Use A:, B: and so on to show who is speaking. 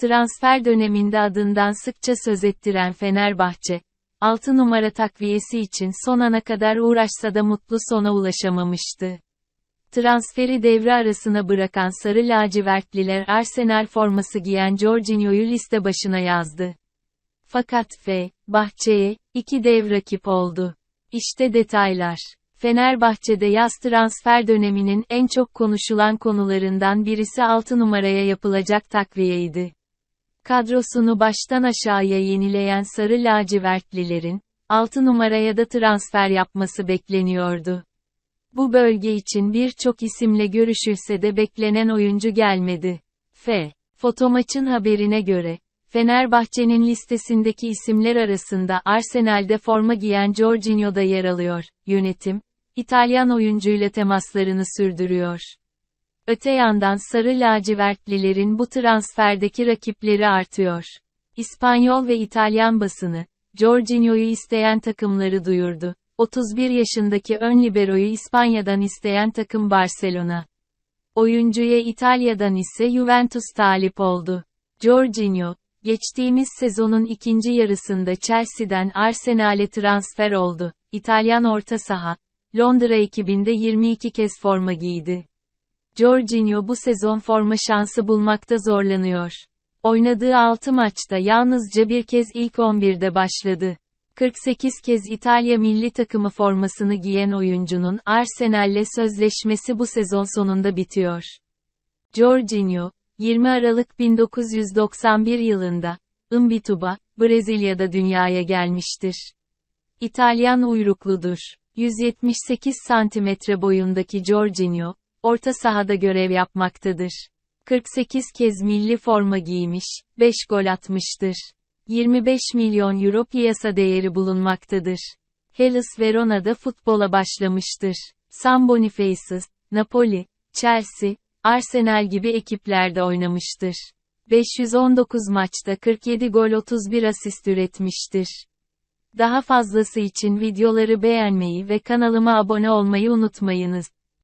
A: Transfer döneminde adından sıkça söz ettiren Fenerbahçe, 6 numara takviyesi için son ana kadar uğraşsa da mutlu sona ulaşamamıştı. Transferi devre arasına bırakan sarı lacivertliler Arsenal forması giyen Jorginho'yu liste başına yazdı. Fakat F. Bahçe'ye, iki dev rakip oldu. İşte detaylar. Fenerbahçe'de yaz transfer döneminin en çok konuşulan konularından birisi 6 numaraya yapılacak takviyeydi. Kadrosunu baştan aşağıya yenileyen sarı lacivertlilerin, 6 numaraya da transfer yapması bekleniyordu. Bu bölge için birçok isimle görüşülse de beklenen oyuncu gelmedi. F. Fotomaç'ın haberine göre, Fenerbahçe'nin listesindeki isimler arasında Arsenal'de forma giyen Jorginho da yer alıyor. Yönetim, İtalyan oyuncuyla temaslarını sürdürüyor. Öte yandan sarı lacivertlilerin bu transferdeki rakipleri artıyor. İspanyol ve İtalyan basını, Jorginho'yu isteyen takımları duyurdu. 31 yaşındaki ön liberoyu İspanya'dan isteyen takım Barcelona. Oyuncuya İtalya'dan ise Juventus talip oldu. Jorginho, geçtiğimiz sezonun ikinci yarısında Chelsea'den Arsenal'e transfer oldu. İtalyan orta saha, Londra ekibinde 22 kez forma giydi. Jorginho bu sezon forma şansı bulmakta zorlanıyor. Oynadığı 6 maçta yalnızca bir kez ilk 11'de başladı. 48 kez İtalya milli takımı formasını giyen oyuncunun Arsenal'le sözleşmesi bu sezon sonunda bitiyor. Jorginho, 20 Aralık 1991 yılında, Imbituba, Brezilya'da dünyaya gelmiştir. İtalyan uyrukludur. 178 santimetre boyundaki Jorginho, orta sahada görev yapmaktadır. 48 kez milli forma giymiş, 5 gol atmıştır. 25 milyon euro piyasa değeri bulunmaktadır. Hellas Verona'da futbola başlamıştır. San Bonifacius, Napoli, Chelsea, Arsenal gibi ekiplerde oynamıştır. 519 maçta 47 gol 31 asist üretmiştir. Daha fazlası için videoları beğenmeyi ve kanalıma abone olmayı unutmayınız.